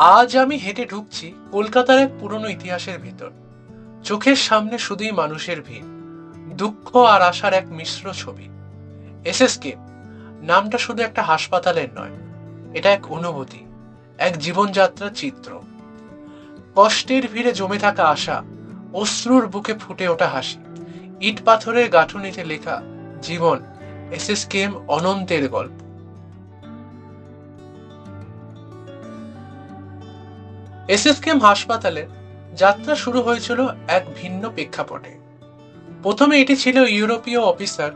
আজ আমি হেঁটে ঢুকছি কলকাতার এক পুরনো ইতিহাসের ভেতর। চোখের সামনে শুধুই মানুষের ভিড়, দুঃখ আর আশার এক মিশ্র ছবি। এসএসকে নামটা শুধু একটা হাসপাতালের নয়, এটা এক অনুভূতি, এক জীবনযাত্রার চিত্র। কষ্টের ভিড়ে জমে থাকা আশা, অশ্রুর বুকে ফুটে ওঠা হাসি, ইট পাথরের গাঁথুনিতে লেখা জীবন এসএসকেএম অনন্তের গল্প। এসএসকেএম হাসপাতালে যাত্রা শুরু হয়েছিল এক ভিন্ন প্রেক্ষাপটে। প্রথমে এটি ছিল ইউরোপীয় অফিসার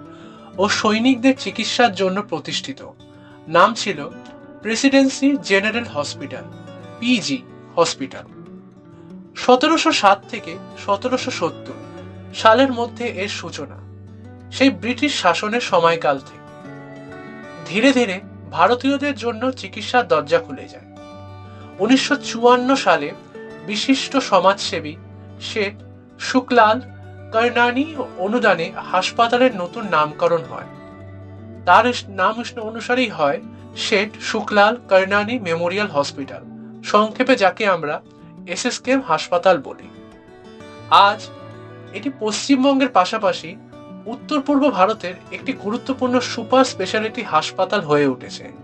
ও সৈনিকদের চিকিৎসার জন্য প্রতিষ্ঠিত। নাম ছিল presidency general hospital PG hospital. সতেরোশো সাত থেকে সতেরোশো সত্তর সালের মধ্যে এর সূচনা, সেই ব্রিটিশ শাসনের সময়কাল থেকে। ধীরে ধীরে ভারতীয়দের জন্য চিকিৎসার দরজা খুলে যায়। উনিশশো চুয়ান্ন সালে বিশিষ্ট সমাজসেবী শেঠ শুক্লাল কর্ণানি অনুদানে হাসপাতালের নতুন নামকরণ হয়। তার নাম অনুসারেই হয় শেঠ শুক্লাল কর্ণানি মেমোরিয়াল হসপিটাল, সংক্ষেপে যাকে আমরা এসএসকেএম হাসপাতাল বলি। আজ এটি পশ্চিমবঙ্গের পাশাপাশি উত্তর পূর্ব ভারতের একটি গুরুত্বপূর্ণ সুপার স্পেশালিটি হাসপাতাল হয়ে উঠেছে।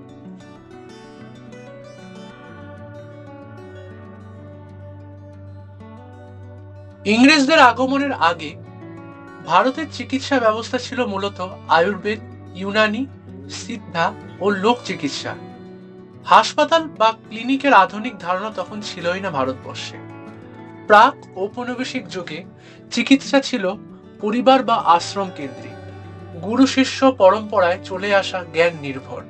ইংরেজদের আগমনের আগে ভারতের চিকিৎসা ব্যবস্থা ছিল মূলত আয়ুর্বেদ, ইউনানি, সিদ্ধা ও লোক চিকিৎসা। হাসপাতাল বা ক্লিনিকের আধুনিক ধারণা তখন ছিলই না ভারতবর্ষে। প্রাক ঔপনিবেশিক যুগে চিকিৎসা ছিল পরিবার বা আশ্রম কেন্দ্রিক। গুরু শিষ্য পরম্পরায় চলে আসা জ্ঞান নির্ভর।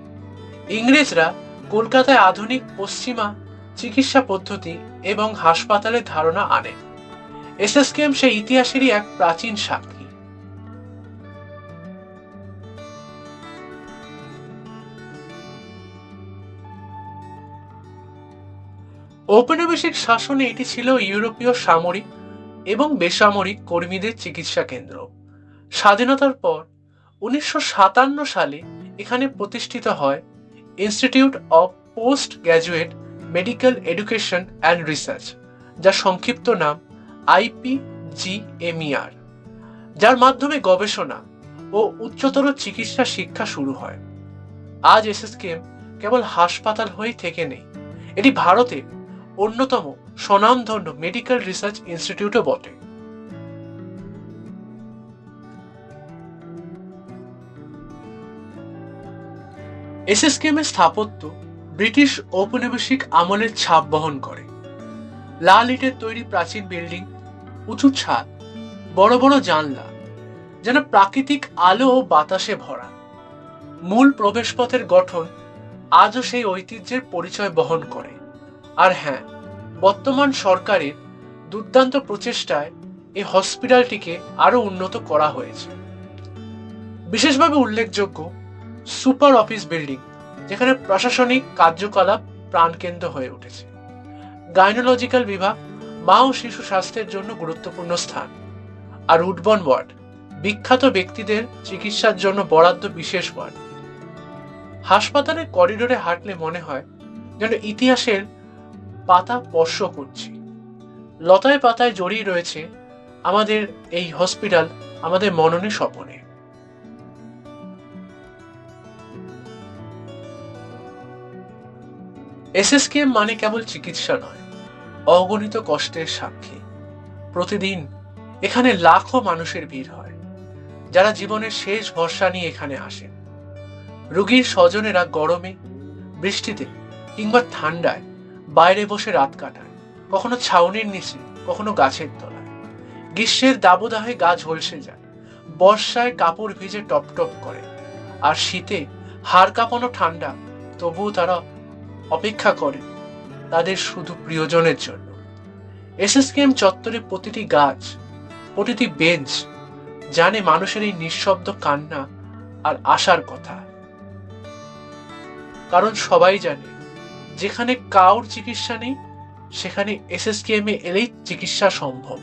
ইংরেজরা কলকাতায় আধুনিক পশ্চিমা চিকিৎসা পদ্ধতি এবং হাসপাতালের ধারণা আনে। এসএসকেএম সেই ইতিহাসেরই এক প্রাচীন সাক্ষী। ঔপনিবেশিক শাসনে এটি ছিল ইউরোপীয় সামরিক এবং বেসামরিক কর্মীদের চিকিৎসা কেন্দ্র। স্বাধীনতার পর উনিশশো সাতান্ন সালে এখানে প্রতিষ্ঠিত হয় institute of post graduate medical education and research, যার সংক্ষিপ্ত নাম আইপিজিএমইআর, যার মাধ্যমে গবেষণা ও উচ্চতর চিকিৎসা শিক্ষা শুরু হয়। আজ এসএসকেএম কেবল হাসপাতাল হয়েই থেকে নেই, এটি ভারতের অন্যতম স্বনামধন্য মেডিকেল রিসার্চ ইনস্টিটিউটও বটে। এসএসকেএম এর স্থাপত্য ব্রিটিশ ঔপনিবেশিক আমলের ছাপ বহন করে। লাল ইটের তৈরি প্রাচীন বিল্ডিং, উঁচু ছাদ, বড় বড় জানলা, যেন প্রাকৃতিক আলো ও বাতাসে ভরা। মূল প্রবেশপথের গঠন আজও সেই ঐতিহ্যের পরিচয় বহন করে। আর হ্যাঁ বর্তমান সরকারের দুর্দান্ত প্রচেষ্টায় এই হসপিটালটিকে আরও উন্নত করা হয়েছে। বিশেষভাবে উল্লেখযোগ্য সুপার অফিস বিল্ডিং, যেখানে প্রশাসনিক কার্যকলাপ প্রাণকেন্দ্র হয়ে উঠেছে। গাইনোলজিক্যাল বিভাগ মা ও শিশু স্বাস্থ্যের জন্য গুরুত্বপূর্ণ স্থান। আর উডবন ওয়ার্ড, বিখ্যাত ব্যক্তিদের চিকিৎসার জন্য বরাদ্দ বিশেষ ওয়ার্ড। হাসপাতালের করিডোরে হাঁটলে মনে হয় যেন ইতিহাসের পাতা স্পর্শ করছি লতায় পাতায় জড়িয়ে রয়েছে আমাদের এই হসপিটাল, আমাদের মননে স্বপনে। এসএসকেএম মানে কেবল চিকিৎসা নয় অগণিত কষ্টের সাক্ষী। প্রতিদিন এখানে লাখো মানুষের ভিড় হয়, যারা জীবনের শেষ ভরসা নিয়ে এখানে আসেন। রুগীর স্বজনেরা গরমে, বৃষ্টিতে কিংবা ঠান্ডায় বাইরে বসে রাত কাটায়, কখনো ছাউনির নিচে, কখনো গাছের তলায়। গ্রীষ্মের দাবদাহে গা ঝলসে যায়, বর্ষায় কাপড় ভিজে টপ টপ করে, আর শীতে হাড় কাঁপানো ঠান্ডা তবুও তারা অপেক্ষা করে তাদের শুধু প্রিয়জনের জন্য। এসএসকেএম চত্বরে প্রতিটি গাছ, প্রতিটি বেঞ্চ জানে মানুষের এই নিঃশব্দ কান্না আর আশার কথা। কারণ সবাই জানে, যেখানে কাউর চিকিৎসা নেই, সেখানে এসএসকেএম এ এলেই চিকিৎসা সম্ভব।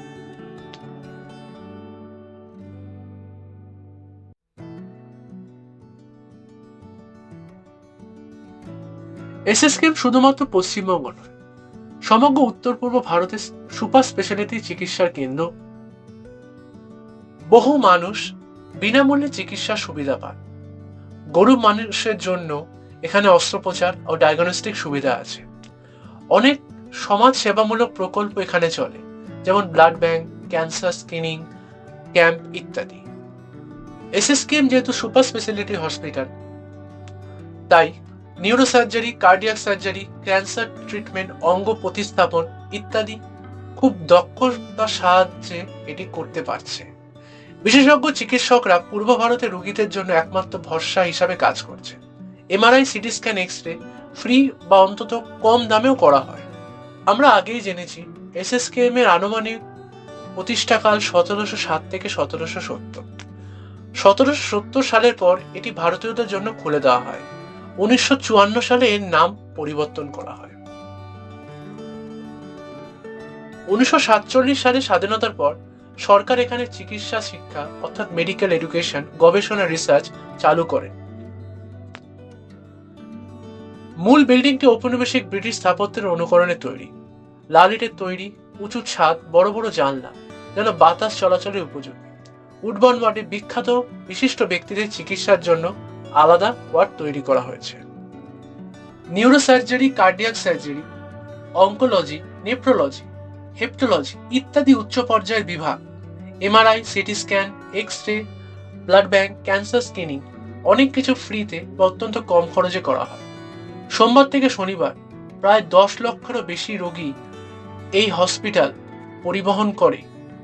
এসএসকেএম শুধুমাত্র পশ্চিমবঙ্গ নয় সমগ্র উত্তর পূর্ব ভারতের সুপার স্পেশালিটি চিকিৎসার কেন্দ্র। বহু মানুষ বিনামূল্যে চিকিৎসার সুবিধা পান। গরিব মানুষের জন্য এখানে অস্ত্রোপচার ও ডায়াগনস্টিক সুবিধা আছে। অনেক সমাজ সেবামূলক প্রকল্প এখানে চলে, যেমন blood bank cancer screening camp ইত্যাদি। এসএসকেএম যেহেতু সুপার স্পেশালিটি হসপিটাল তাই neurosurgery cardiac surgery cancer treatment অঙ্গ প্রতিস্থাপন ইত্যাদি খুব দক্ষতার সাহায্যে এটি করতে পারছে। বিশেষজ্ঞ চিকিৎসকরা পূর্ব ভারতের রোগীদের জন্য একমাত্র ভরসা হিসাবে কাজ করছে। MRI, CT scan X ray free বা অন্তত কম দামেও করা হয়। আমরা আগেই জেনেছি, এসএসকেএম এর আনুমানিক প্রতিষ্ঠাকাল সতেরোশো সাত থেকে সতেরোশো সত্তর। সতেরোশো সত্তর সালের পর এটি ভারতীয়দের জন্য খুলে দেওয়া হয়। উনিশশো চুয়ান্ন সালে এর নাম পরিবর্তন করা হয়। উনিশশো সাতচল্লিশ সালে স্বাধীনতার পর সরকার এখানে চিকিৎসা, শিক্ষা অর্থাৎ মেডিকেল এডুকেশন গবেষণা রিসার্চ চালু করে মূল বিল্ডিংটি ঔপনিবেশিক ব্রিটিশ স্থাপত্যের অনুকরণে তৈরি। লাল ইটের তৈরি, উঁচু ছাদ, বড় বড় জানলা, যেন বাতাস চলাচলের উপযোগী। উডবন ওয়ার্ডে বিখ্যাত বিশিষ্ট ব্যক্তিদের চিকিৎসার জন্য আলাদা ওয়ার্ড তৈরি করা হয়েছে। Neurosurgery, cardiac surgery, oncology, nephrology, hepatology ইত্যাদি উচ্চ পর্যায়ের বিভাগ, MRI, CT scan X ray blood bank, cancer screening অনেক কিছু ফ্রিতে অত্যন্ত কম খরচে করা হয়। সোমবার থেকে শনিবার প্রায় দশ লক্ষেরও বেশি রোগী এই হসপিটাল পরিবহন করে,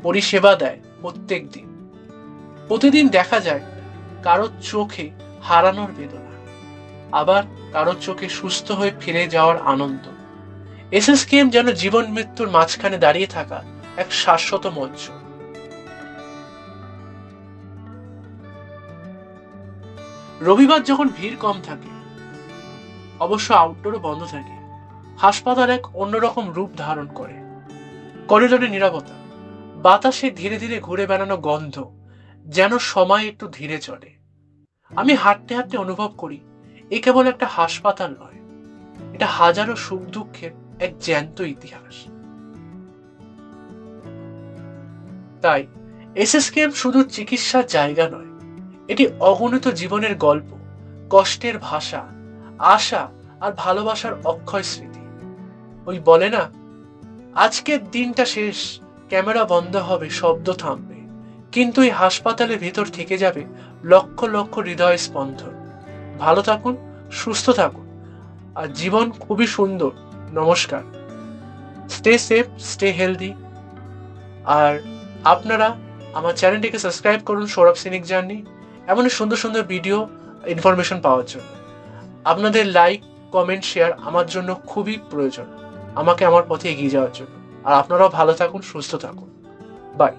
পরিষেবা দেয় প্রত্যেক দিন। প্রতিদিন দেখা যায় কারোর চোখে হারানোর বেদনা। আবার কারোর চোখে সুস্থ হয়ে ফিরে যাওয়ার আনন্দ। এসএসকেএম যেন জীবন মৃত্যুর মাঝখানে দাঁড়িয়ে থাকা এক শাশ্বত মঞ্চ। রবিবার যখন ভিড় কম থাকে, অবশ্য আউটডোরও বন্ধ থাকে, হাসপাতাল এক অন্যরকম রূপ ধারণ করে। করিডোরে নিরাপত্তা, বাতাসে ধীরে ধীরে ঘুরে বেড়ানো গন্ধ, যেন সময় একটু ধীরে চলে। আমি হাঁটতে হাঁটতে অনুভব করি, এ কেবল একটা হাসপাতাল নয়, এটা হাজারো সুখ দুঃখের এক জ্যান্ত ইতিহাস। তাই, এসএসকেএম শুধু চিকিৎসার জায়গা নয়, এটি অগণিত জীবনের গল্প, কষ্টের ভাষা, আশা আর ভালোবাসার অক্ষয় স্মৃতি। ওই বলে না, আজকের দিনটা শেষ, ক্যামেরা বন্ধ হবে, শব্দ থামবে। কিন্তু এই হাসপাতালের ভেতর থেকে যাবে লক্ষ লক্ষ হৃদয় স্পন্দন ভালো থাকুন, সুস্থ থাকুন, আর জীবন খুবই সুন্দর। নমস্কার। স্টে সেফ স্টে হেলদি আর আপনারা আমার চ্যানেলটিকে সাবস্ক্রাইব করুন সৌরভ সিনিক জার্নি এমন সুন্দর সুন্দর ভিডিও ইনফরমেশন পাওয়ার জন্য। আপনাদের লাইক কমেন্ট শেয়ার আমার জন্য খুবই প্রয়োজন। আমাকে আমার পথে এগিয়ে যাওয়ার জন্য। আর আপনারাও ভালো থাকুন, সুস্থ থাকুন। বাই